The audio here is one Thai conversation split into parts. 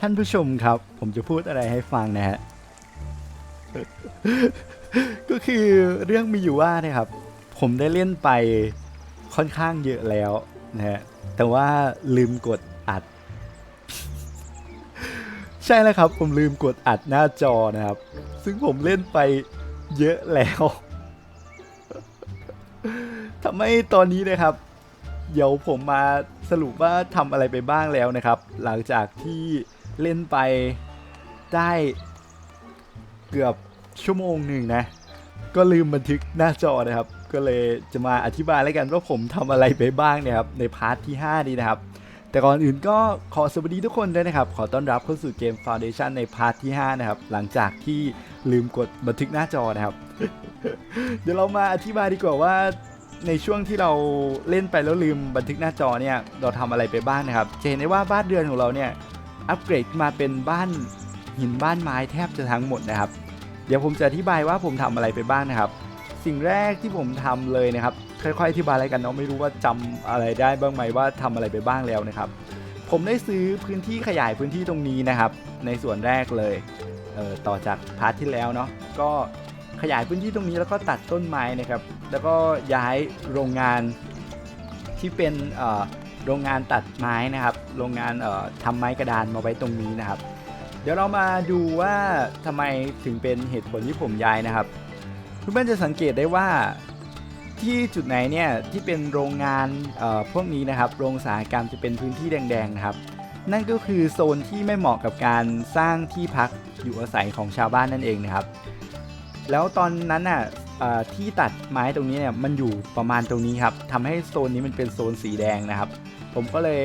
ท่านผู้ชมครับ ผมจะพูดอะไรให้ฟังนะฮะ ก็คือเรื่องมีอยู่ว่านะครับ ผมได้เล่นไปค่อนข้างเยอะแล้วนะฮะ แต่ว่าลืมกดอัด ใช่แล้วครับ ผมลืมกดอัดหน้าจอนะครับ ซึ่งผมเล่นไปเยอะแล้วทำให้ตอนนี้นะครับ เดี๋ยวผมมาสรุปว่าทำอะไรไปบ้างแล้วนะครับ หลังจากที่เล่นไปได้เกือบชั่วโมงหนึ่งนะ ก็ลืมบันทึกหน้าจอนะครับ ก็เลยจะมาอธิบายแล้วกันว่าผมทำอะไรไปบ้างเนี่ยครับในพาร์ทที่ 5 นี้นะครับ แต่ก่อนอื่นก็ขอสวัสดีทุกคนด้วยนะครับ ขอต้อนรับเข้าสู่เกม Foundation ในพาร์ทที่ 5 นะครับ หลังจากที่ลืมกดบันทึกหน้าจอนะครับ เดี๋ยวเรามาอธิบายดีกว่าว่า ในช่วงที่เราเล่นไปแล้วลืมบันทึกหน้าจอเนี่ยเราทำอะไรไปบ้างนะครับจะเห็นได้ว่าบ้านเรือนของเราเนี่ยอัปเกรดมาเป็นบ้านหินบ้านไม้แทบจะทั้งหมดนะครับ เดี๋ยวผมจะอธิบายว่าผมทำอะไรไปบ้างนะครับ สิ่งแรกที่ผมทำเลยนะครับค่อยๆอธิบายอะไรกันเนาะไม่รู้ว่าจำอะไรได้บ้างไหมว่าทำอะไรไปบ้างแล้วนะครับ ผมได้ซื้อพื้นที่ขยายพื้นที่ตรงนี้นะครับ ในส่วนแรกเลยเออต่อจากพาร์ทที่แล้วเนาะก็ ขยายพื้นที่ตรงนี้แล้วก็ตัดต้นไม้นะครับ แล้วก็ย้ายโรงงานที่เป็นโรงงานตัดไม้นะครับ โรงงานเอ่อทำไม้กระดานมาไว้ตรงนี้นะครับ เดี๋ยวเรามาดูว่าทำไมถึงเป็นเหตุผลที่ผมย้ายนะครับเพื่อนจะสังเกตได้ว่าที่จุดไหนเนี่ยที่เป็นโรงงานพวกนี้นะครับ โรงอุตสาหกรรมจะเป็นพื้นที่แดงๆนะครับ นั่นก็คือโซนที่ไม่เหมาะกับการสร้างที่พักอยู่อาศัยของชาวบ้านนั่นเองนะครับ แล้วตอนนั้นน่ะที่ตัดไม้ตรงนี้เนี่ยมันอยู่ประมาณตรงนี้ครับทำให้โซนนี้มันเป็นโซนสีแดงนะครับ ผมก็เลย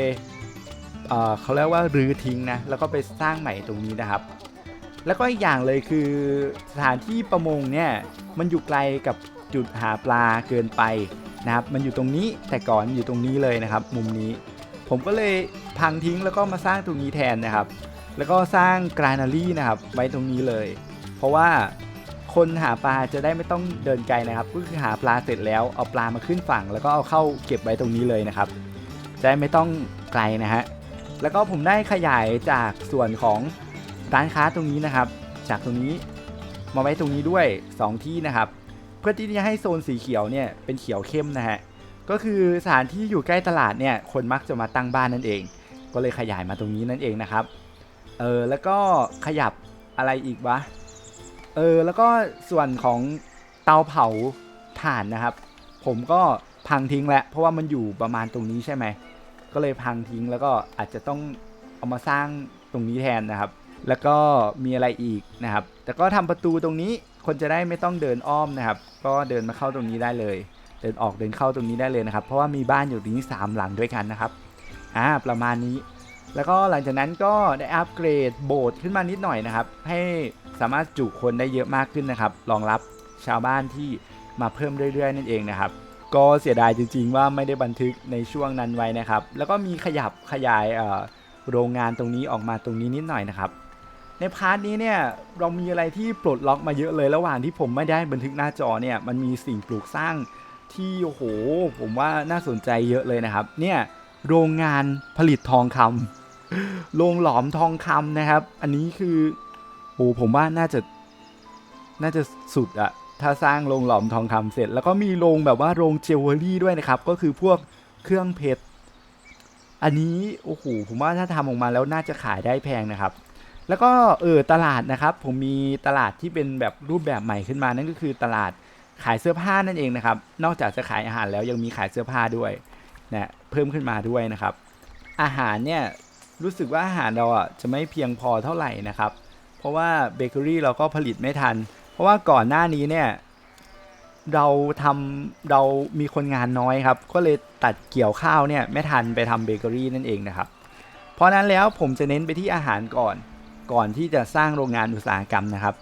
เเขาเรียกว่ารื้อทิ้งนะแล้วก็ไปสร้างใหม่ตรงนี้นะครับ แล้วก็อีกอย่างเลยคือสถานที่ประมงเนี่ยมันอยู่ไกลกับจุดหาปลาเกินไปนะครับ มันอยู่ตรงนี้แต่ก่อนอยู่ตรงนี้เลยนะครับ มุมนี้ ผมก็เลยพังทิ้งแล้วก็มาสร้างตรงนี้แทนนะครับ แล้วก็สร้างกรานารีนะครับไว้ตรงนี้เลย เพราะว่า คนหาปลาจะได้ไม่ต้องเดินไกลนะครับ ก็คือหาปลาเสร็จแล้วเอาปลามาขึ้นฝั่ง แล้วก็เอาเข้าเก็บไว้ตรงนี้เลยนะครับ จะได้ไม่ต้องไกลนะฮะ แล้วก็ผมได้ขยายจากส่วนของร้านค้าตรงนี้นะครับ จากตรงนี้มาไว้ตรงนี้ด้วย 2 ที่นะครับ เพื่อที่จะให้โซนสีเขียวเนี่ยเป็นเขียวเข้มนะฮะ ก็คือสถานที่อยู่ใกล้ตลาดเนี่ยคนมักจะมาตั้งบ้านนั่นเอง ก็เลยขยายมาตรงนี้นั่นเองนะครับ เออแล้วก็ขยับอะไรอีกวะ เออแล้วก็ส่วนของเตาเผาถ่านนะครับ ผมก็พังทิ้งแล้วเพราะว่ามันอยู่ประมาณตรงนี้ใช่ไหมก็เลยพังทิ้งแล้วก็อาจจะต้องเอามาสร้างตรงนี้แทนนะครับ แล้วก็มีอะไรอีกนะครับ แต่ก็ทำประตูตรงนี้คนจะได้ไม่ต้องเดินอ้อมนะครับ ก็เดินมาเข้าตรงนี้ได้เลย เดินออกเดินเข้าตรงนี้ได้เลยนะครับ เพราะว่ามีบ้านอยู่ตรงนี้สามหลังด้วยกันนะครับอ่าประมาณนี้ แล้วก็หลังจากนั้นก็ได้อัปเกรดโบสถ์ขึ้นมานิดหน่อยนะครับ ให้สามารถจุคนได้เยอะมากขึ้นนะครับ รองรับชาวบ้านที่มาเพิ่มเรื่อยๆนั่นเองนะครับก็เสียดายจริงๆว่าไม่ได้บันทึกในช่วงนั้นไว้นะครับ แล้วก็มีขยับขยายโรงงานตรงนี้ออกมาตรงนี้นิดหน่อยนะครับ ในพาร์ทนี้เนี่ยเรามีอะไรที่ปลดล็อกมาเยอะเลยระหว่างที่ผมไม่ได้บันทึกหน้าจอเนี่ยมันมีสิ่งปลูกสร้างที่โอ้โหผมว่าน่าสนใจเยอะเลยนะครับ เนี่ย โรงงานผลิตทองคำโรงหลอมทองคำนะครับ อันนี้คือโอ้ผมว่าน่าจะน่าจะสุดอะถ้าสร้างโรงหลอมทองคำเสร็จ แล้วก็มีโรงแบบว่าโรงเจวเวลรี่ด้วยนะครับ ก็คือพวกเครื่องเพชรอันนี้โอ้โหผมว่าถ้าทำออกมาแล้วน่าจะขายได้แพงนะครับ แล้วก็เออตลาดนะครับ ผมมีตลาดที่เป็นแบบรูปแบบใหม่ขึ้นมานั่นก็คือตลาดขายเสื้อผ้านั่นเองนะครับ นอกจากจะขายอาหารแล้วยังมีขายเสื้อผ้าด้วย นะเพิ่มขึ้นมาด้วยนะครับ อาหารเนี่ยรู้สึกว่าอาหารเราอะจะไม่เพียงพอเท่าไหร่นะครับ เพราะว่าเบเกอรี่เราก็ผลิตไม่ทัน เพราะว่าก่อนหน้านี้เนี่ยเราทำเรามีคนงานน้อยครับ ก็เลยตัดเกี่ยวข้าวเนี่ยไม่ทันไปทำเบเกอรี่นั่นเองนะครับ เพราะนั้นแล้วผมจะเน้นไปที่อาหารก่อน ก่อนที่จะสร้างโรงงานอุตสาหกรรมนะครับ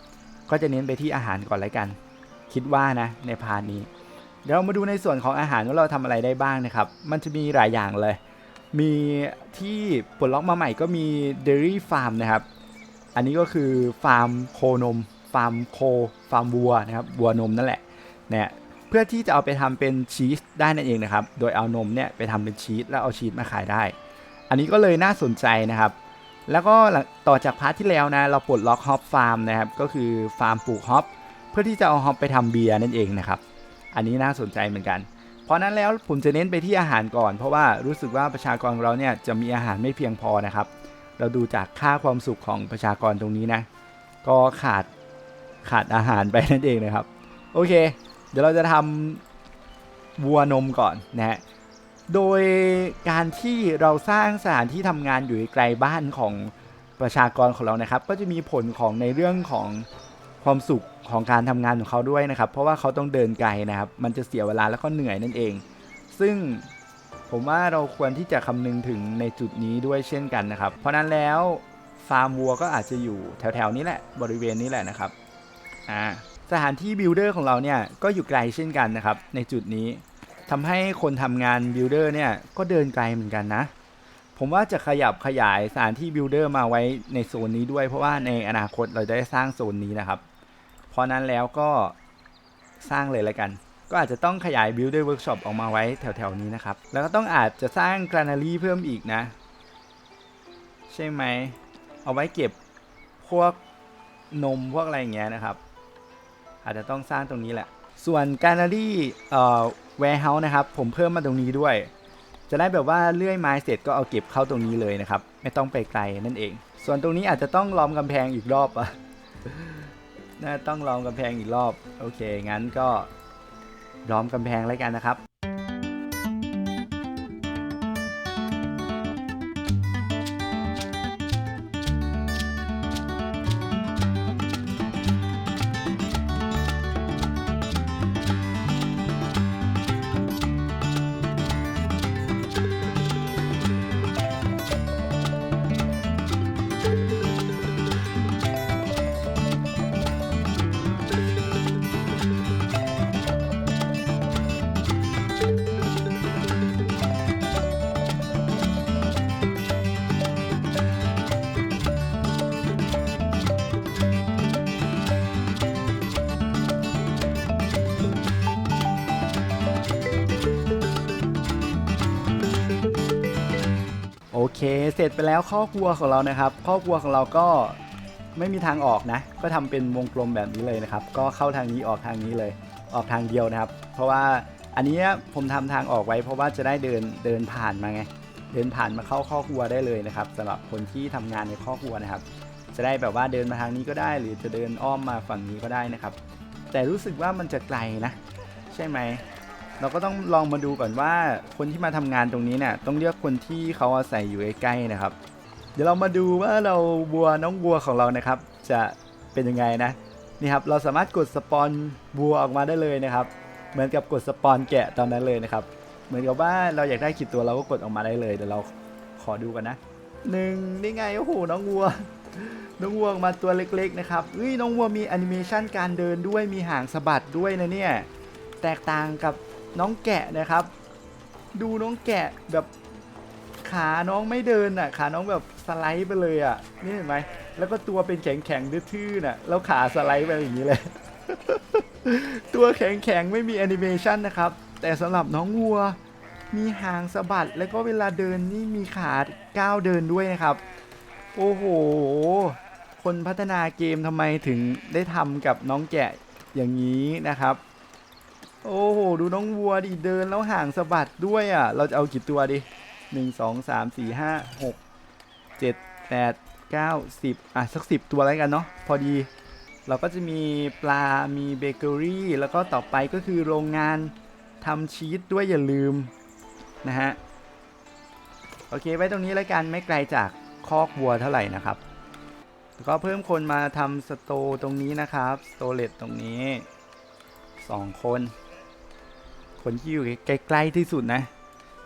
ก็จะเน้นไปที่อาหารก่อนแล้วกัน คิดว่านะในพาร์ทนี้ เดี๋ยวมาดูในส่วนของอาหารว่าเราทำอะไรได้บ้างนะครับ มันจะมีหลายอย่างเลย มีที่ปลดล็อกมาใหม่ก็มี Dairy Farm นะครับ อันนี้ก็คือฟาร์มโคนม ฟาร์มโค ฟาร์มวัวนะครับ วัวนมนั่นแหละ เนี่ยเพื่อที่จะเอาไปทำเป็นชีสได้นั่นเองนะครับ โดยเอานมเนี่ยไปทำเป็นชีสแล้วเอาชีสมาขายได้ อันนี้ก็เลยน่าสนใจนะครับ แล้วก็ต่อจากพาร์ทที่แล้วนะ เราปลดล็อกฮอปฟาร์มนะครับ ก็คือฟาร์มปลูกฮอปเพื่อที่จะเอาฮอปไปทำเบียร์นั่นเองนะครับ อันนี้น่าสนใจเหมือนกัน เพราะนั้นแล้วผมจะเน้นไปที่อาหารก่อน เพราะว่ารู้สึกว่าประชากรเราเนี่ยจะมีอาหารไม่เพียงพอนะครับ เราดูจากค่าความสุขของประชากรตรงนี้นะ ก็ขาดขาดอาหารไปนั่นเองนะครับ โอเค เดี๋ยวเราจะทำวัวนมก่อนนะฮะโดยการที่เราสร้างสถานที่ทำงานอยู่ไกลบ้านของประชากรของเรานะครับ ก็จะมีผลของในเรื่องของ ความสุขของการทำงานของเขาด้วยนะครับ เพราะว่าเขาต้องเดินไกลนะครับ มันจะเสียเวลาแล้วก็เหนื่อยนั่นเอง ซึ่งผมว่าเราควรที่จะคำนึงถึงในจุดนี้ด้วยเช่นกันนะครับ เพราะนั้นแล้วฟาร์มวัวก็อาจจะอยู่แถวๆนี้แหละบริเวณนี้แหละนะครับอ่าสถานที่บิลเออร์ของเราเนี่ยก็อยู่ไกลเช่นกันนะครับในจุดนี้ทำให้คนทำงานบิลเออร์เนี่ยก็เดินไกลเหมือนกันนะ ผมว่าจะขยับขยายสถานที่บิลเออร์มาไว้ในโซนนี้ด้วยเพราะว่าในอนาคตเราจะได้สร้างโซนนี้นะครับ ราะนั้นแล้วก็สร้างเลยละกัน ก็อาจจะต้องขยาย Builder Workshop อปออกมาไว้แถวๆนี้นะครับ แล้วก็ต้องอาจจะสร้าง Granary เพิ่มอีกนะ ใช่ไหม เอาไว้เก็บพวกนมพวกอะไรอย่างเงี้ยนะครับ อาจจะต้องสร้างตรงนี้แหละ ส่วน Granary เอ่อ Warehouse นะครับ ผมเพิ่มมาตรงนี้ด้วย จะได้แบบว่าเลื่อยไม้เสร็จก็เอาเก็บเข้าตรงนี้เลยนะครับ ไม่ต้องไปไกลนั่นเอง ส่วนตรงนี้อาจจะต้องล้อมกำแพงอีกรอบอะ น่าต้องล้อมกำแพงอีกรอบ โอเค งั้นก็ล้อมกำแพงแล้วกันนะครับ เค เสร็จไปแล้วข้อกลัวของเรานะครับข้อกลัวของเราก็ไม่มีทางออกนะ ก็ทำเป็นวงกลมแบบนี้เลยนะครับ ก็เข้าทางนี้ออกทางนี้เลย ออกทางเดียวนะครับ เพราะว่าอันนี้ผมทำทางออกไว้ เพราะว่าจะได้เดินเดินผ่านมาไง เดินผ่านมาเข้าข้อกลัวได้เลยนะครับสำหรับคนที่ทำงานในข้อกลัวนะครับ จะได้แบบว่าเดินมาทางนี้ก็ได้ หรือจะเดินอ้อมมาฝั่งนี้ก็ได้นะครับ แต่รู้สึกว่ามันจะไกลนะ ใช่ไหม เราก็ต้องลองมาดูก่อนว่าคนที่มาทำงานตรงนี้เนี่ยต้องเลือกคนที่เขาอาศัยอยู่ใกล้ๆนะครับ เดี๋ยวเรามาดูว่าเราบัวน้องบัวของเรานะครับ จะเป็นยังไงนะนี่ครับเราสามารถกดสปอนบัวออกมาได้เลยนะครับ เหมือนกับกดสปอนแกะตอนนั้นเลยนะครับ เหมือนกับว่าเราอยากได้กี่ตัวเราก็กดออกมาได้เลยเดี๋ยวเราขอดูกันนะหนึ่งนี่ไงโอ้โหน้องวัว น้องวัวออกมาตัวเล็กๆนะครับเฮ้ยน้องวัวมีแอนิเมชันการเดินด้วยมีหางสะบัดด้วยนะเนี่ยแตกต่างกับ น้องแกะนะครับ ดูน้องแกะแบบขาน้องไม่เดินอะ ขาน้องแบบสไลด์ไปเลยอะ นี่เห็นไหม แล้วก็ตัวเป็นแข็งแข็งๆทื่อๆน่ะ แล้วขาสไลด์ไปอย่างนี้เลย ตัวแข็งแข็งๆไม่มีแอนิเมชันนะครับ แต่สำหรับน้องวัว มีหางสะบัด แล้วก็เวลาเดินนี่มีขาก้าวเดินด้วยนะครับ โอ้โห คนพัฒนาเกมทำไมถึงได้ทำกับน้องแกะอย่างนี้นะครับ โอ้โห ดูน้องวัวดิเดินแล้วห่างสะบัดด้วยอะ เราจะเอากี่ตัวดิหนึ่งสองสามสี่ห้าหกเจ็ดแปดเก้าสิบอะ สักสิบตัวแล้วกันเนาะพอดี เราก็จะมีปลา มีเบเกอรี่ แล้วก็ต่อไปก็คือโรงงานทำชีสด้วยอย่าลืม นะฮะ โอเค ไว้ตรงนี้แล้วกันไม่ไกลจากคอกวัวเท่าไหร่นะครับแล้วก็เพิ่มคนมาทำสโตตรงนี้นะครับ สโตเลตตรงนี้สองคน คนที่อยู่ใกล้ๆที่สุดนะ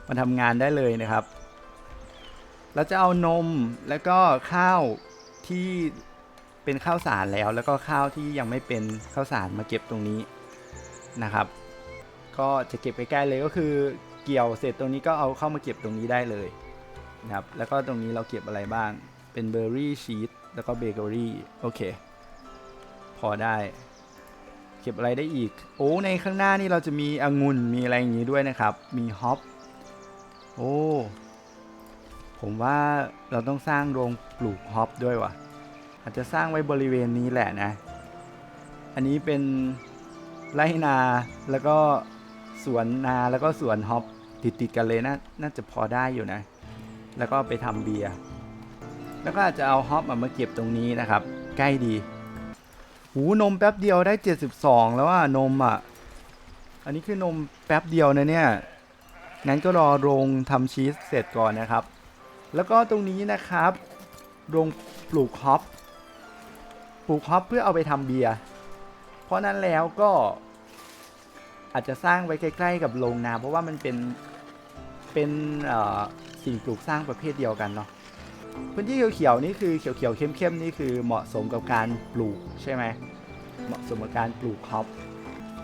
มาทำงานได้เลยนะครับ เราจะเอานมแล้วก็ข้าวที่เป็นข้าวสารแล้ว แล้วก็ข้าวที่ยังไม่เป็นข้าวสารมาเก็บตรงนี้นะครับ ก็จะเก็บใกล้ๆเลยก็คือเกี่ยวเสร็จตรงนี้ก็เอาเข้ามาเก็บตรงนี้ได้เลยนะครับ แล้วก็ตรงนี้เราเก็บอะไรบ้าง เป็นเบอร์รี่ชีสแล้วก็เบเกอรี่โอเค พอได้ เก็บอะไรได้อีก โอ้ในข้างหน้านี่เราจะมีองุ่นมีอะไรอย่างนี้ด้วยนะครับ มีฮอปโอ้ผมว่าเราต้องสร้างโรงปลูกฮอปด้วยว่ะ อาจจะสร้างไว้บริเวณนี้แหละนะ อันนี้เป็นไรนาแล้วก็สวนนาแล้วก็สวนฮอปติดติดกันเลยนะน่าจะพอได้อยู่นะ แล้วก็ไปทำเบียร์แล้วก็อาจจะเอาฮอปมาเก็บตรงนี้นะครับ ใกล้ดี หูนมแป๊บเดียวได้ 72 แล้วอะนมอะ อันนี้คือนมแป๊บเดียวนะเนี่ย งั้นก็รอโรงทำชีสเสร็จก่อนนะครับ แล้วก็ตรงนี้นะครับ โรงปลูกฮอป ปลูกฮอปเพื่อเอาไปทำเบียร์ เพราะนั้นแล้วก็อาจจะสร้างไว้ใกล้ๆกับโรงนา เพราะว่ามันเป็นเป็นสิ่งปลูกสร้างประเภทเดียวกันเนาะ พื้นที่เขียวๆนี่คือเขียวๆเข้มๆนี่คือเหมาะสมกับการปลูกใช่ไหมเหมาะสมกับการปลูกฮอป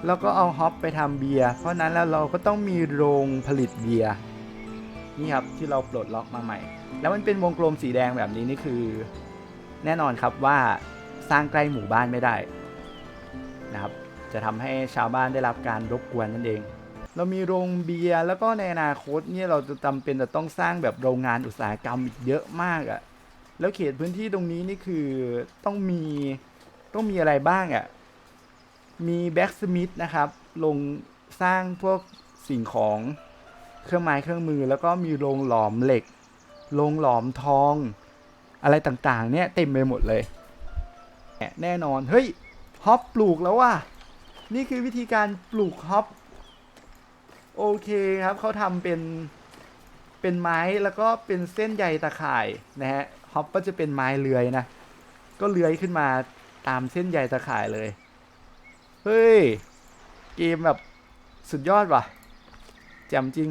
แล้วก็เอาฮอปไปทำเบียร์เพราะนั้นแล้วเราก็ต้องมีโรงผลิตเบียร์นี่ครับที่เราปลดล็อกมาใหม่ แล้วมันเป็นวงกลมสีแดงแบบนี้นี่คือ แน่นอนครับว่าสร้างใกล้หมู่บ้านไม่ได้นะครับจะทำให้ชาวบ้านได้รับการรบกวนนั่นเอง เรามีโรงเบียร์แล้วก็ในอนาคตเนี่ยเราจะจำเป็นจะต้องสร้างแบบโรงงานอุตสาหกรรมอีกเยอะมากอะ่ะแล้วเขตพื้นที่ตรงนี้นี่คือต้องมีต้องมีอะไรบ้างอะ่ะมีแบ็กสมิธนะครับลงสร้างพวกสิ่งของเครื่องไม้เครื่องมือ แล้วก็มีโรงหลอมเหล็กโรงหลอมทอง อะไรต่างๆ เนี่ยเต็มไปหมดเลยแน่นอนเฮ้ยฮอปปลูกแล้วว่ะนี่คือวิธีการปลูกฮอป โอเคครับเขาทำเป็นเป็นไม้แล้วก็เป็นเส้นใยตะข่ายนะฮะฮอปก็จะเป็นไม้เลื้อยนะ ก็เลื้อยขึ้นมาตามเส้นใยตะข่ายเลย เฮ้ย เกมแบบสุดยอดว่ะแจ่มจริง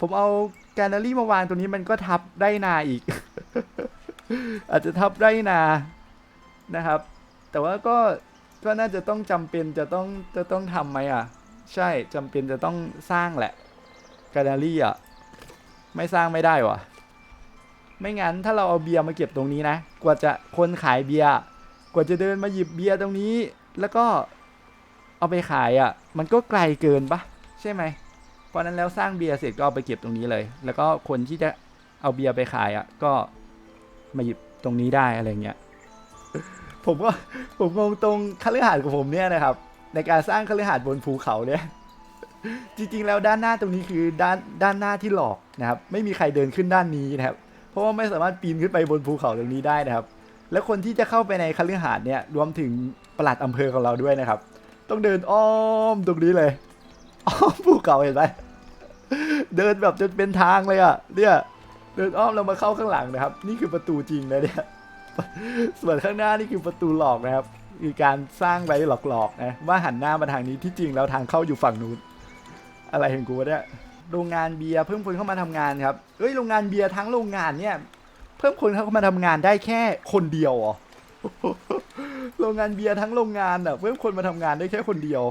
ผมเอาแกลเลอรี่มาวางตรงนี้มันก็ทับได้นาอีก อาจจะทับได้นานะครับ แต่ว่าก็ก็น่าจะต้องจำเป็นจะต้องจะต้องทำไหมอะ ใช่จำเป็นจะต้องสร้างแหละแกลเลอรี่อะ ไม่สร้างไม่ได้วะไม่งั้นถ้าเราเอาเบียร์มาเก็บตรงนี้นะ กว่าจะคนขายเบียร์ กว่าจะเดินมาหยิบเบียร์ตรงนี้ แล้วก็เอาไปขายอะ มันก็ไกลเกินปะใช่ไหม เพราะนั้นแล้วสร้างเบียร์เสร็จก็เอาไปเก็บตรงนี้เลย แล้วก็คนที่จะเอาเบียร์ไปขายอะ ก็มาหยิบตรงนี้ได้อะไรเงี้ย ผมก็ผมงงตรงคฤหาสน์ของผมเนี่ยนะครับ ในการสร้างคฤหาสน์บนภูเขาเนี่ย จริงๆ แล้วด้านหน้าตรงนี้คือด้านด้านหน้าที่หลอกนะครับ ไม่มีใครเดินขึ้นด้านนี้นะครับ เพราะว่าไม่สามารถปีนขึ้นไปบนภูเขาตรงนี้ได้นะครับ แล้วคนที่จะเข้าไปในคฤหาสน์เนี่ยรวมถึงปลัดอำเภอของเราด้วยนะครับ ต้องเดินอ้อมตรงนี้เลยอ้อมภูเขาเห็นไหมเดินแบบจนเป็นทางเลยอะเนี่ยเดินอ้อมแล้วมาเข้าข้างหลังนะครับ นี่คือประตูจริงนะเนี่ยส่วนข้างหน้านี่คือประตูหลอกนะครับ คือการสร้างไว้หลอกๆนะว่าหันหน้ามาทางนี้ที่จริงแล้วทางเข้าอยู่ฝั่งนู้น อะไรของกูวะเนี่ยโรงงานเบียร์เพิ่มคนเข้ามาทำงานครับเอ้ยโรงงานเบียร์ทั้งโรงงานเนี่ย เพิ่มคนเข้ามาทำงานได้แค่คนเดียวเหรอโรงงานเบียร์ทั้งโรงงานอะเพิ่มคนมาทำงานได้แค่คนเดียว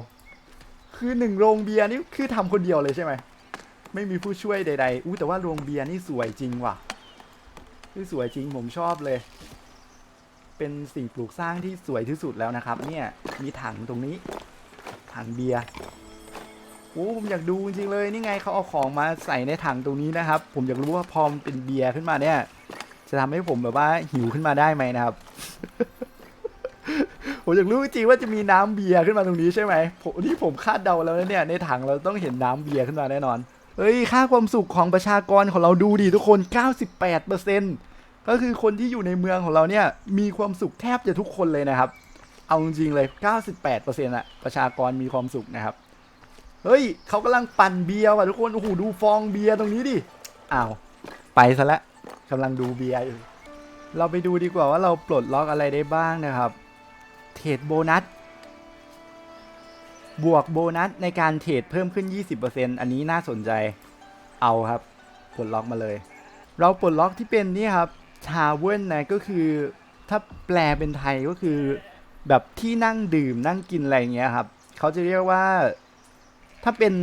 คือหนึ่งโรงเบียร์นี่คือทำคนเดียวเลยใช่ไหมไม่มีผู้ช่วยใดๆอู้แต่ว่าโรงเบียร์นี่สวยจริงว่ะนี่สวยจริงผมชอบเลย เป็นสิ่งปลูกสร้างที่สวยที่สุดแล้วนะครับ เนี่ยมีถังตรงนี้ ถังเบียร์โอ้ผมอยากดูจริงเลยนี่ไงเขาเอาของมาใส่ในถังตรงนี้นะครับ ผมอยากรู้ว่าพอมเป็นเบียร์ขึ้นมาเนี่ย จะทำให้ผมแบบว่าหิวขึ้นมาได้ไหมนะครับ ผมอยากรู้จริงว่าจะมีน้ำเบียร์ขึ้นมาตรงนี้ใช่ไหมผมนี่ผมคาดเดาแล้วนะเนี่ยในถังเราต้องเห็นน้ำเบียร์ขึ้นมาแน่นอนเฮ้ยค่าความสุขของประชากรของเราดูดิทุกคน 98% ก็คือคนที่อยู่ในเมืองของเราเนี่ยมีความสุขแทบจะทุกคนเลยนะครับ เอาจริงๆเลย 98%อะประชากรมีความสุขนะครับ เฮ้ยเขากำลังปั่นเบียร์ว่ะทุกคน โอ้โหดูฟองเบียร์ตรงนี้ดิ อ้าว ไปซะแล้วกำลังดูเบียร์อยู่ เราไปดูดีกว่าว่าเราปลดล็อกอะไรได้บ้างนะครับ เทรดโบนัส บวกโบนัสในการเทรดเพิ่มขึ้น 20%อันนี้น่าสนใจ เอาครับ ปลดล็อกมาเลย เราปลดล็อกที่เป็นนี่ครับ ชาเว่นนะก็คือถ้าแปลเป็นไทยก็คือแบบที่นั่งดื่มนั่งกินอะไรเงี้ยครับเขาจะเรียกว่า ถ้าเป็น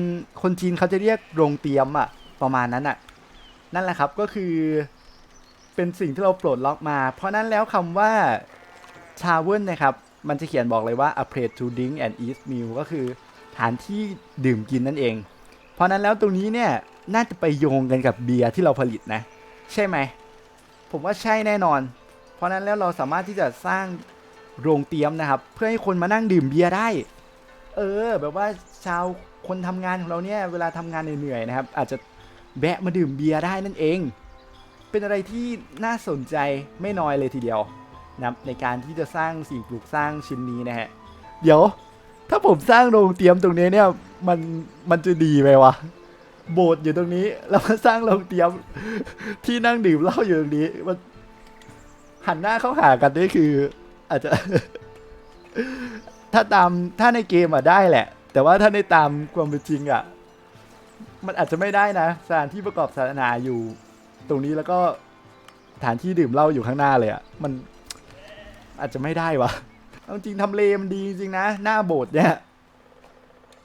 คนจีนเขาจะเรียกโรงเตียมอะประมาณนั้นอะนั่นแหละครับก็คือเป็นสิ่งที่เราปลดล็อกมา เพราะนั้นแล้วคำว่าชาเว่นนะครับ มันจะเขียนบอกเลยว่า a place to drink and eat meal ก็คือฐานที่ดื่มกินนั่นเอง เพราะนั้นแล้วตรงนี้เนี่ยน่าจะไปโยงกันกับเบียร์ที่เราผลิตนะ ใช่ไหม ผมว่าใช่แน่นอน เพราะนั้นแล้วเราสามารถที่จะสร้างโรงเตรียมนะครับ เพื่อให้คนมานั่งดื่มเบียร์ได้ เออ แบบว่าชาวคนทำงานของเราเนี่ยเวลาทำงานเหนื่อยๆนะครับ อาจจะแวะมาดื่มเบียร์ได้นั่นเอง เป็นอะไรที่น่าสนใจไม่น้อยเลยทีเดียวนะในการที่จะสร้างสิ่งปลูกสร้างชิ้นนี้นะฮะ เดี๋ยว ถ้าผมสร้างโรงเตรียมตรงนี้เนี่ยมันมันจะดีไหมวะ โบสถ์อยู่ตรงนี้ แล้วมาสร้างโรงเตรียมที่นั่งดื่มเหล้าอยู่ตรงนี้มันหันหน้าเข้าหากันนี่คือ อาจจะ ถ้าตามถ้าในเกมอะได้แหละ แต่ว่าถ้าในตามความเป็นจริงอะ มันอาจจะไม่ได้นะสถานที่ประกอบศาสนาอยู่ ตรงนี้แล้วก็สถานที่ดื่มเหล้าอยู่ข้างหน้าเลยอะมันอาจจะไม่ได้วะเอาจริงทำเลมันดีจริงนะ หน้าโบสถ์เนี่ย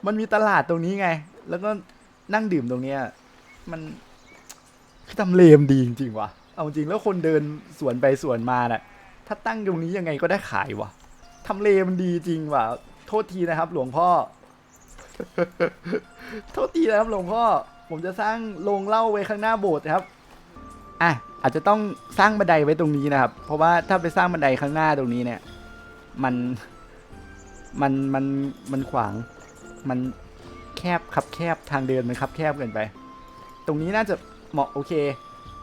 มันมีตลาดตรงนี้ไง แล้วก็ นั่งดื่มตรงเนี้ย มันคือทำเลมดีจริงๆวะเอาจริงแล้วคนเดินสวนไปสวนมาน่ะ ถ้าตั้งตรงนี้ยังไงก็ได้ขายวะทำเลมันดีจริงวะโทษทีนะครับ หลวงพ่อ โทษทีนะครับ หลวงพ่อ ผมจะสร้างโรงเล้าไว้ข้างหน้าโบสถ์นะครับ อะอาจจะต้องสร้างบันไดไว้ตรงนี้นะครับ เพราะว่าถ้าไปสร้างบันไดข้างหน้าตรงนี้เนี่ย มัน มัน มัน มันขวาง มัน แคบคับแคบทางเดินมันคับแคบเกินไป ตรงนี้น่าจะเหมาะโอเค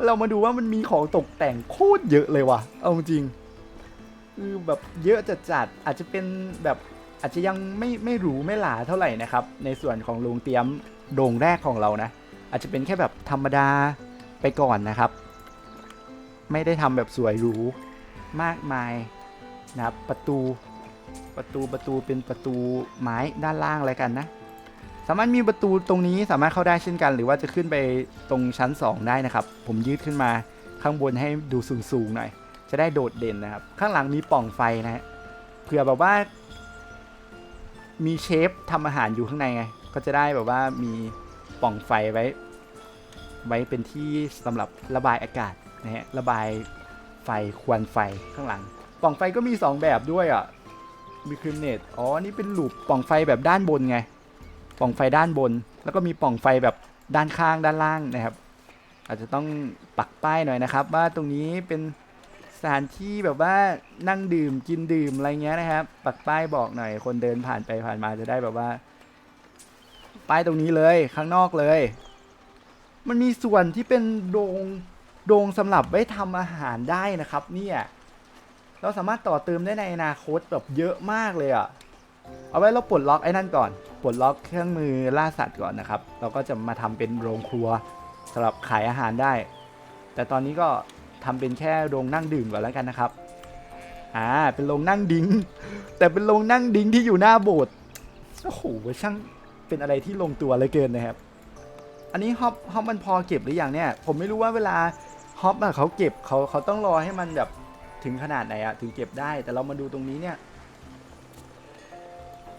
เรามาดูว่ามันมีของตกแต่งโคตรเยอะเลยว่ะ เอาจริงคือแบบเยอะจัดจัดอาจจะเป็นแบบอาจจะยังไม่ไม่หรูไม่หลาเท่าไหร่นะครับ ในส่วนของโรงเตรียมโด่งแรกของเรานะ อาจจะเป็นแค่แบบธรรมดาไปก่อนนะครับ ไม่ได้ทำแบบสวยหรูมากมายนะครับประตูประตูประตูเป็นประตูไม้ด้านล่างอะไรกันนะ สามารถมีประตูตรงนี้สามารถเข้าได้เช่นกัน หรือว่าจะขึ้นไปตรงชั้น 2 ได้นะครับ ผมยืดขึ้นมาข้างบนให้ดูสูงๆหน่อย จะได้โดดเด่นนะครับ ข้างหลังมีปล่องไฟนะฮะเผื่อแบบว่า มีเชฟทำอาหารอยู่ข้างในไงก็จะได้แบบว่ามีปล่องไฟไว้ ไว้เป็นที่สำหรับระบายอากาศนะฮะระบายไฟควันไฟข้างหลัง ปล่องไฟก็มี 2 แบบด้วยอะมีคริมเนตอ๋อนี่เป็นหลูปปล่องไฟแบบด้านบนไง ปล่องไฟด้านบน แล้วก็มีปล่องไฟแบบด้านข้างด้านล่างนะครับ อาจจะต้องปักป้ายหน่อยนะครับ ว่าตรงนี้เป็นสถานที่แบบว่านั่งดื่มกินดื่มอะไรเงี้ยนะครับ ปักป้ายบอกหน่อย คนเดินผ่านไปผ่านมาจะได้แบบว่า ป้ายตรงนี้เลยข้างนอกเลย มันมีส่วนที่เป็นโดงโดงสำหรับไว้ทำอาหารได้นะครับ เนี่ยเราสามารถต่อเติมได้ในอนาคตแบบเยอะมากเลยอะ่ะ เอาไว้เราปลดล็อกไอ้นั่นก่อน ปลดล็อกเครื่องมือล่าสัตว์ก่อนนะครับ เราก็จะมาทำเป็นโรงครัวสำหรับขายอาหารได้ แต่ตอนนี้ก็ทำเป็นแค่โรงนั่งดื่มก่อนแล้วกันนะครับ อ่า เป็นโรงนั่งดิ้ง แต่เป็นโรงนั่งดิ้งที่อยู่หน้าโบสถ์ โอ้โห ช่างเป็นอะไรที่ลงตัวเลยเกินนะครับ อันนี้ฮอปฮอปมันพอเก็บหรือยังเนี่ย ผมไม่รู้ว่าเวลาฮอปอะเขาเก็บเขาเขาต้องรอให้มันแบบถึงขนาดไหนอะถึงเก็บได้ แต่เรามาดูตรงนี้เนี่ย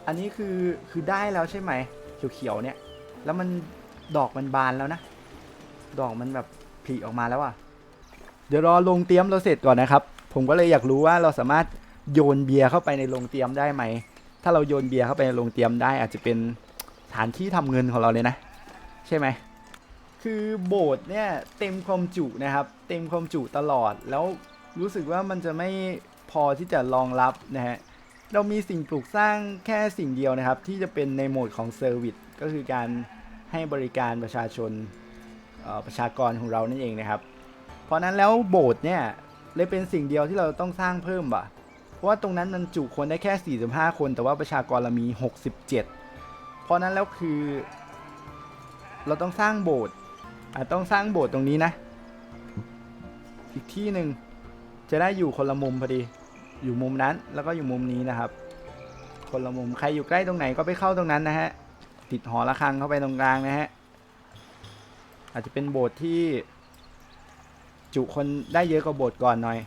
อันนี้คือคือได้แล้วใช่ไหมเขียวๆเนี่ย แล้วมันดอกมันบานแล้วนะ ดอกมันแบบผลิออกมาแล้วอะเดี๋ยวรอลงเตรียมเราเสร็จก่อนนะครับ ผมก็เลยอยากรู้ว่าเราสามารถโยนเบียร์เข้าไปในโรงเตรียมได้ไหม ถ้าเราโยนเบียร์เข้าไปในโรงเตรียมได้ อาจจะเป็นฐานที่ทำเงินของเราเลยนะ ใช่ไหม คือโบสถ์เนี่ยเต็มความจุนะครับ เต็มความจุตลอดแล้วรู้สึกว่ามันจะไม่พอที่จะรองรับนะฮะ เรามีสิ่งปลูกสร้างแค่สิ่งเดียวนะครับ ที่จะเป็นในโหมดของเซอร์วิสก็คือการให้บริการประชาชนประชากรของเรานั่นเองนะครับ เพราะนั้นแล้วโบสถ์เนี่ยเลยเป็นสิ่งเดียวที่เราต้องสร้างเพิ่มว่ะเพราะว่าตรงนั้นมันจุคนได้แค่ 45 คน แต่ว่าประชากรเรามี 67 เพราะนั้นแล้วคือ เราต้องสร้างโบสถ์ต้องสร้างโบสถ์ตรงนี้นะ อีกที่หนึ่งจะได้อยู่คนละมุมพอดี อยู่มุมนั้นแล้วก็อยู่มุมนี้นะครับ คนละมุมใครอยู่ใกล้ตรงไหนก็ไปเข้าตรงนั้นนะฮะติดหอระฆังเข้าไปตรงกลางนะฮะอาจจะเป็นโบสถ์ที่จุคนได้เยอะกว่าโบสถ์ก่อนหน่อย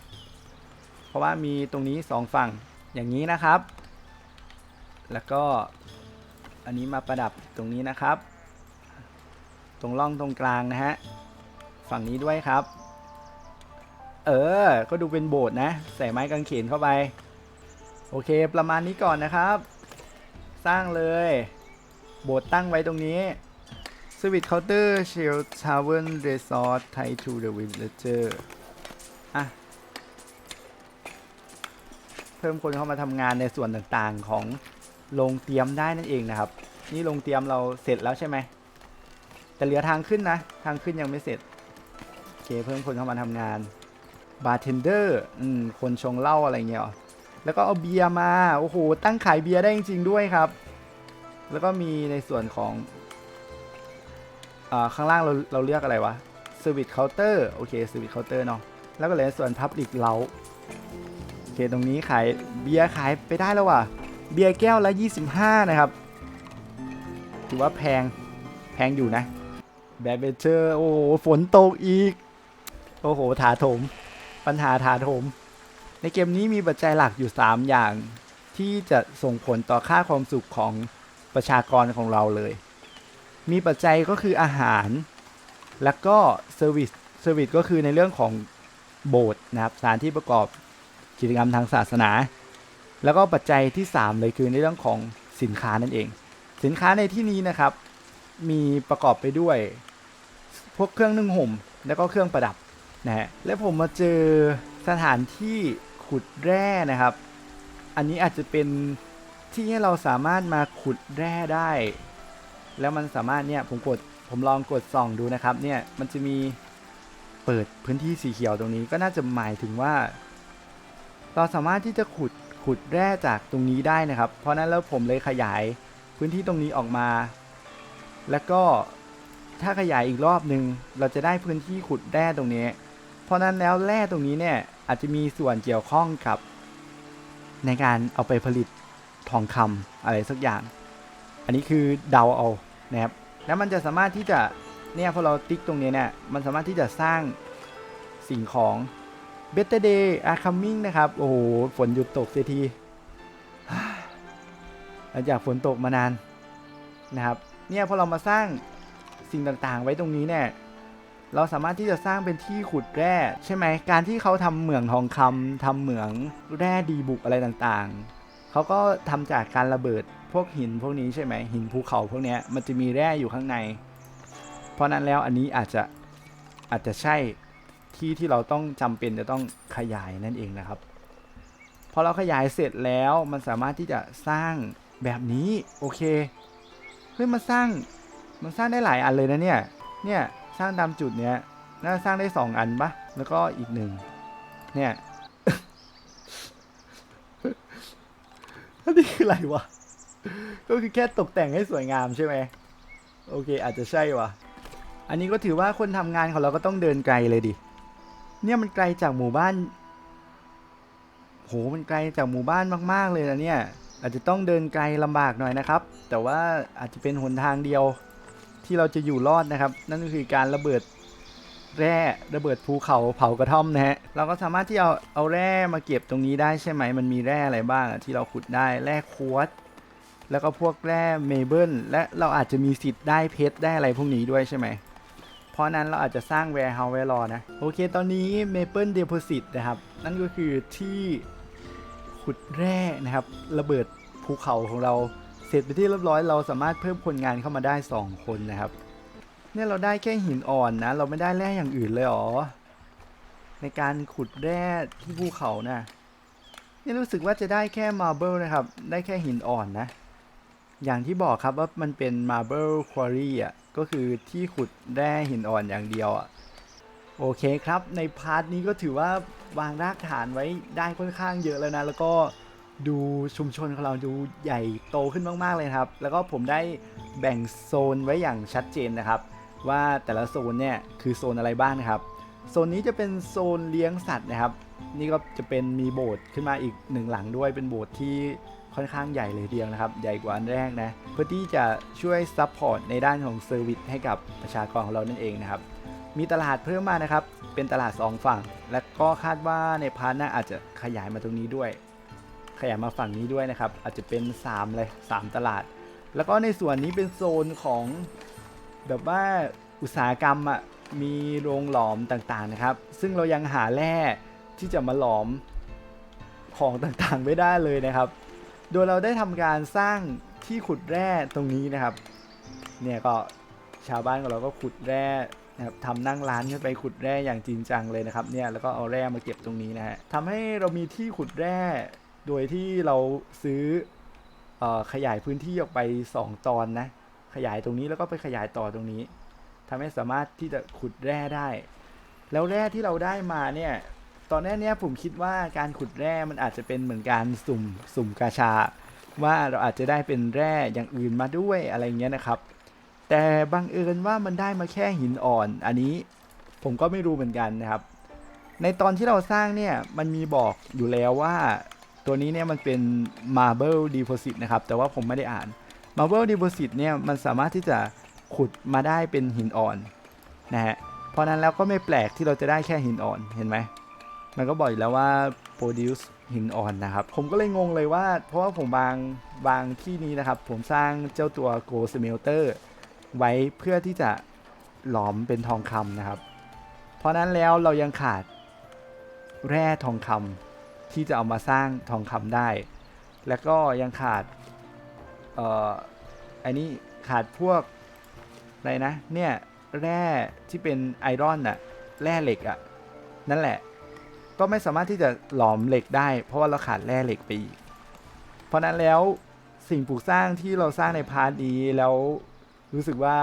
เพราะว่ามีตรงนี้สองฝั่งอย่างนี้นะครับ แล้วก็อันนี้มาประดับตรงนี้นะครับ ตรงร่องตรงกลางนะฮะฝั่งนี้ด้วยครับ เออ ก็ดูเป็นโบสถ์นะ ใส่ไม้กางเขนเข้าไป โอเค ประมาณนี้ก่อนนะครับ สร้างเลย โบสถ์ตั้งไว้ตรงนี้ส Service Counter Shell Tavern Resort Thai to the Villager อะ เพิ่มคนเข้ามาทำงานในส่วนต่างๆของโรงเตรียมได้นั่นเองนะครับ นี่โรงเตรียมเราเสร็จแล้วใช่ไหมแต่เหลือทางขึ้นนะ ทางขึ้นยังไม่เสร็จโอเคเพิ่มคนเข้ามาทำงาน บาร์เทนเดอร์คนชงเหล้าอะไรเงี้ยแล้วก็เอาเบียร์มา โอ้โห ตั้งขายเบียร์ได้จริง ๆ ด้วยครับ แล้วก็มีในส่วนของอ่าข้างล่างเราเราเรียกอะไรวะ Service Counter โอเค Service Counter เนาะแล้วก็เหลือส่วน Public เราโอเคตรงนี้ขายเบียร์ขายไปได้แล้วว่ะ เบียร์แก้วละ 25 นะครับ ถือว่าแพงแพงอยู่นะแบดเบเชอร์โอ้โหฝนตกอีก โอ้โห ถาโถม ปัญหาถาโถม ในเกมนี้มีปัจจัยหลักอยู่ 3 อย่าง ที่จะส่งผลต่อค่าความสุขของประชากรของเราเลย มีปัจจัยก็คืออาหาร แล้วก็เซอร์วิส เซอร์วิสก็คือในเรื่องของโบสถ์นะครับ สถานที่ประกอบกิจกรรมทางศาสนา แล้วก็ปัจจัยที่ 3 เลยคือในเรื่องของสินค้านั่นเอง สินค้าในที่นี้นะครับ มีประกอบไปด้วย พวกเครื่องนึ่งห่ม แล้วก็เครื่องประดับ นะฮะและผมมาเจอสถานที่ขุดแร่นะครับ อันนี้อาจจะเป็นที่ให้เราสามารถมาขุดแร่ได้ แล้วมันสามารถเนี่ยผมกดผมลองกดส่องดูนะครับเนี่ยมันจะมีเปิดพื้นที่สีเขียวตรงนี้ก็น่าจะหมายถึงว่า เราสามารถที่จะขุดขุดแร่จากตรงนี้ได้นะครับ เพราะนั้นแล้วผมเลยขยายพื้นที่ตรงนี้ออกมา แล้วก็ถ้าขยายอีกรอบหนึ่งเราจะได้พื้นที่ขุดแร่ตรงนี้ เพราะนั้นแล้วแร่ตรงนี้เนี่ยอาจจะมีส่วนเกี่ยวข้องกับ ในการเอาไปผลิตทองคำอะไรสักอย่าง อันนี้คือเดาเอานะครับแล้วมันจะสามารถที่จะเนี่ยพอเราติ๊กตรงนี้เนี่ยมันสามารถที่จะสร้างสิ่งของ Better Day are coming นะครับ โอ้โห ฝนหยุดตกเสียทีหลังจากฝนตกมานานนะครับ เนี่ยพอเรามาสร้างสิ่งต่างๆ ไว้ตรงนี้เนี่ย เราสามารถที่จะสร้างเป็นที่ขุดแร่ ใช่ไหมการที่เขาทำเหมืองทองคำทำเหมืองแร่ดีบุกอะไรต่างๆ เขาก็ทำจากการระเบิดพวกหินพวกนี้ใช่ไหมหินภูเขาพวกนี้มันจะมีแร่อยู่ข้างใน เพราะนั้นแล้วอันนี้อาจจะอาจจะใช่ที่ที่เราต้องจำเป็นจะต้องขยายนั่นเองนะครับพอเราขยายเสร็จแล้วมันสามารถที่จะสร้างแบบนี้โอเคเฮ้ยมันสร้างมันสร้างได้หลายอันเลยนะเนี่ยเนี่ย สร้างตามจุดเนี้ยน่าสร้างได้สองอันปะแล้วก็อีกหนึ่งเนี่ยนนี้คืออะไรวะ ก็คือแค่ตกแต่งให้สวยงามใช่ไหมโอเค อาจจะใช่วะอันนี้ก็ถือว่าคนทำงานของเราก็ต้องเดินไกลเลยดิ เนี่ยมันไกลจากหมู่บ้าน โห มันไกลจากหมู่บ้านมาก ๆ เลยนะเนี่ย อาจจะต้องเดินไกลลำบากหน่อยนะครับ แต่ว่าอาจจะเป็นหนทางเดียว ที่เราจะอยู่รอดนะครับ นั่นก็คือการระเบิดแร่ระเบิดภูเขาเผากระท่อมนะฮะเราก็สามารถที่เอาเอาแร่มาเก็บตรงนี้ได้ใช่ไหมมันมีแร่อะไรบ้างที่เราขุดได้แร่ควอตแล้วก็พวกแร่เมเบิลและเราอาจจะมีสิทธิ์ได้เพชรได้อะไรพวกนี้ด้วยใช่ไหมเพราะนั้นเราอาจจะสร้าง warehouse ไว้รอนะ โอเค ตอนนี้ Maple Deposit นะครับ นั่นก็คือที่ขุดแร่นะครับ ระเบิดภูเขาของเรา สร็จไปที่เรียบร้อยเราสามารถเพิ่มคนงานเข้ามาได้ 2 คนนะครับ เนี่ยเราได้แค่หินอ่อนนะ เราไม่ได้แร่อย่างอื่นเลยหรอ ในการขุดแร่ที่ภูเขานะเนี่ยรู้สึกว่าจะได้แค่ Marble นะครับ ได้แค่หินอ่อนนะ อย่างที่บอกครับว่ามันเป็น Marble Quarry อะ ก็คือที่ขุดแร่หินอ่อนอย่างเดียวอะ โอเคครับ ในพาร์ทนี้ก็ถือว่าวางรากฐานไว้ได้ค่อนข้างเยอะแล้วนะ แล้วก็ ดูชุมชนของเราดูใหญ่โตขึ้นมาก ๆ เลยครับ แล้วก็ผมได้แบ่งโซนไว้อย่างชัดเจนนะครับ ว่าแต่ละโซนเนี่ยคือโซนอะไรบ้างนะครับ โซนนี้จะเป็นโซนเลี้ยงสัตว์นะครับ นี่ก็จะเป็นมีโบสถ์ขึ้นมาอีกหนึ่งหลังด้วยเป็นโบสถ์ที่ค่อนข้างใหญ่เลยเดียวนะครับ ใหญ่กว่าอันแรกนะ เพื่อที่จะช่วยซัพพอร์ตในด้านของเซอร์วิสให้กับประชากรของเรานั่นเองนะครับ มีตลาดเพิ่มมานะครับ เป็นตลาด 2 ฝั่ง และก็คาดว่าในพาร์ทหน้าอาจจะขยายมาตรงนี้ด้วย ขยายมาฝั่งนี้ด้วยนะครับ อาจจะเป็น3เลย3ตลาด แล้วก็ในส่วนนี้เป็นโซนของแบบว่าอุตสาหกรรมอะมีโรงหลอมต่างๆนะครับ ซึ่งเรายังหาแร่ที่จะมาหลอมของต่างๆไม่ได้เลยนะครับ โดยเราได้ทำการสร้างที่ขุดแร่ตรงนี้นะครับ เนี่ยก็ชาวบ้านของเราก็ขุดแร่นะครับทำนั่งร้านขึ้นไปขุดแร่อย่างจริงจังเลยนะครับ เนี่ยแล้วก็เอาแร่มาเก็บตรงนี้นะฮะทำให้เรามีที่ขุดแร่ โดยที่เราซื้อออขยายพื้นที่ออกไป 2 ตอนนะ ขยายตรงนี้แล้วก็ไปขยายต่อตรงนี้ทำให้สามารถที่จะขุดแร่ได้ แล้วแร่ที่เราได้มาเนี่ย ตอนแรกเนี่ยผมคิดว่าการขุดแร่มันอาจจะเป็นเหมือนการสุ่มสุ่มกาชา ว่าเราอาจจะได้เป็นแร่อย่างอื่นมาด้วยอะไรเงี้ยนะครับ แต่บังเอิญว่ามันได้มาแค่หินอ่อน อันนี้ผมก็ไม่รู้เหมือนกันนะครับ ในตอนที่เราสร้างเนี่ยมันมีบอกอยู่แล้วว่า ตัวนี้เนี่ยมันเป็น marble deposit นะครับ แต่ว่าผมไม่ได้อ่าน marble deposit เนี่ยมันสามารถที่จะขุดมาได้เป็นหินอ่อนนะฮะ เพราะนั้นแล้วก็ไม่แปลกที่เราจะได้แค่หินอ่อนเห็นไหม มันก็บอกอยู่แล้วว่า produce หินอ่อนนะครับ ผมก็เลยงงเลยว่า เพราะว่าผมบางบางที่นี้นะครับ ผมสร้างเจ้าตัว go smelter ไว้เพื่อที่จะหลอมเป็นทองคำนะครับ เพราะนั้นแล้วเรายังขาดแร่ทองคำ ที่จะเอามาสร้างทองคำได้ แล้วก็ยังขาดเอ่ออันนี้ขาดพวกอะไรนะเนี่ยแร่ที่เป็นไอรอนน่ะแร่เหล็กอะนั่นแหละ ก็ไม่สามารถที่จะหลอมเหล็กได้ เพราะว่าเราขาดแร่เหล็กไปอีก เพราะนั้นแล้วสิ่งปลูกสร้างที่เราสร้างในพาร์ทนี้แล้วรู้สึกว่า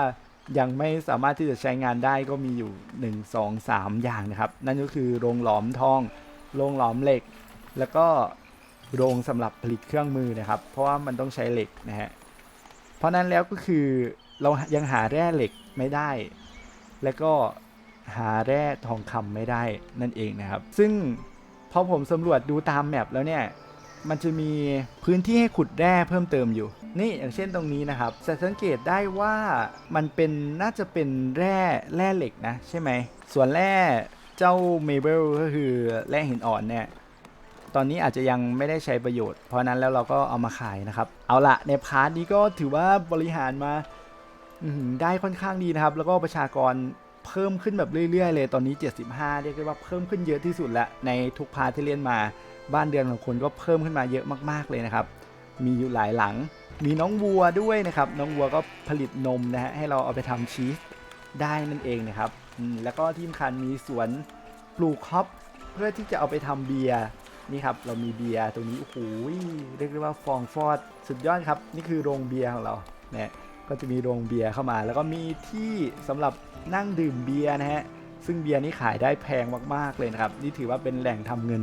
ยังไม่สามารถที่จะใช้งานได้ก็มีอยู่ 1 2 3 อย่างนะครับ นั่นก็คือโรงหลอมทอง โรงหลอมเหล็ก แล้วก็โรงสำหรับผลิตเครื่องมือนะครับ เพราะว่ามันต้องใช้เหล็กนะฮะเพราะนั้นแล้วก็คือเรายังหาแร่เหล็กไม่ได้ และก็หาแร่ทองคำไม่ได้นั่นเองนะครับ ซึ่งพอผมสำรวจดูตามแมปแล้วเนี่ยมันจะมีพื้นที่ให้ขุดแร่เพิ่มเติมอยู่ นี่อย่างเช่นตรงนี้นะครับจะสังเกตได้ว่ามันเป็นน่าจะเป็นแร่แร่เหล็กนะใช่ไหม ส่วนแร่เจ้าเมเบลก็คือแร่หินอ่อนเนี่ย ตอนนี้อาจจะยังไม่ได้ใช้ประโยชน์ เพราะนั้นแล้วเราก็เอามาขายนะครับ เอาละในพาร์ทนี้ก็ถือว่าบริหารมาได้ค่อนข้างดีนะครับ แล้วก็ประชากรเพิ่มขึ้นแบบเรื่อยๆ เลยตอนนี้ 75 เรียกได้ว่าเพิ่มขึ้นเยอะที่สุดละในทุกพาร์ทที่เล่นมาบ้านเดือนของคนก็เพิ่มขึ้นมาเยอะมากๆเลยนะครับ มีอยู่หลายหลัง มีน้องวัวด้วยนะครับ น้องวัวก็ผลิตนมนะฮะให้เราเอาไปทำชีสได้นั่นเองนะครับแล้วก็ที่สำคัญมีสวนปลูกฮอปเพื่อที่จะเอาไปทำเบียร์ นี่ครับเรามีเบียร์ตรงนี้โอ้โหเรียกได้ว่าฟองฟอดสุดยอดครับ นี่คือโรงเบียร์ของเราเนี่ยก็จะมีโรงเบียร์เข้ามา แล้วก็มีที่สำหรับนั่งดื่มเบียร์นะฮะซึ่งเบียร์นี่ขายได้แพงมากๆเลยนะครับนี่ถือว่าเป็นแหล่งทำเงิน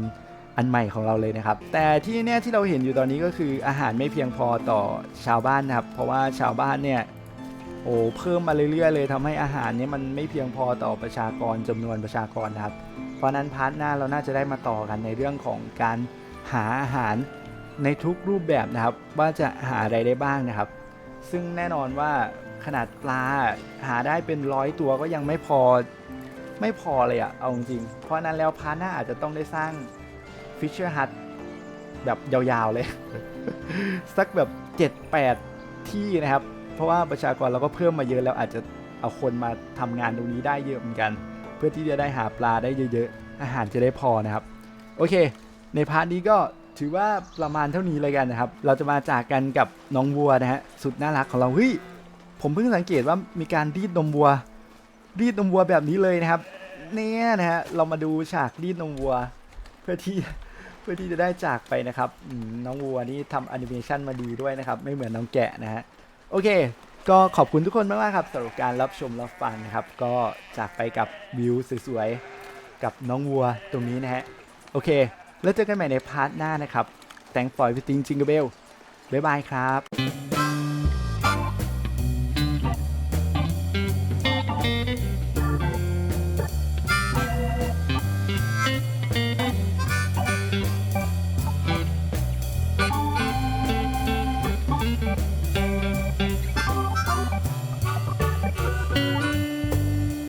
อันใหม่ของเราเลยนะครับ แต่ที่แน่ที่เราเห็นอยู่ตอนนี้ก็คืออาหารไม่เพียงพอต่อชาวบ้านนะครับ เพราะว่าชาวบ้านเนี่ยโอ้เพิ่มมาเรื่อยๆเลยทำให้อาหารเนี่ยมันไม่เพียงพอต่อประชากรจำนวนประชากรนะครับ เพราะนั้นพาร์ทหน้าเราน่าจะได้มาต่อกันในเรื่องของการหาอาหารในทุกรูปแบบนะครับ ว่าจะหาอะไรได้บ้างนะครับ ซึ่งแน่นอนว่าขนาดปลาหาได้เป็นร้อยตัวก็ยังไม่พอไม่พอเลยอะเอาจริง เพราะนั้นแล้วพาร์ทหน้าอาจจะต้องได้สร้าง Fisher Hut แบบยาวๆเลย สักแบบ7-8 ที่นะครับ เพราะว่าประชากรเราก็เพิ่มมาเยอะแล้วอาจจะเอาคนมาทำงานตรงนี้ได้เยอะเหมือนกัน เพื่อที่จะได้หาปลาได้เยอะๆ อาหารจะได้พอนะครับ โอเค ในพาร์ทนี้ก็ถือว่าประมาณเท่านี้เลยกันนะครับ เราจะมาจากกันกับน้องวัวนะฮะสุดน่ารักของเราเฮ้ยผมเพิ่งสังเกตว่ามีการรีดนมวัว รีดนมวัวแบบนี้เลยนะครับ เนี่ยนะฮะเรามาดูฉากรีดนมวัว เพื่อที่เพื่อที่จะได้จากไปนะครับน้องวัวนี่ทำแอนิเมชันมาดีด้วยนะครับ ไม่เหมือนน้องแกะนะฮะโอเค ก็ขอบคุณทุกคนมากๆครับสำหรับการรับชมรับฟังนะครับ ก็จากไปกับวิวสวยๆ กับน้องวัวตรงนี้นะฮะ โอเค แล้วเจอกันใหม่ในพาร์ทหน้านะครับ Thank for everything Jingle Bell บ๊ายบายครับ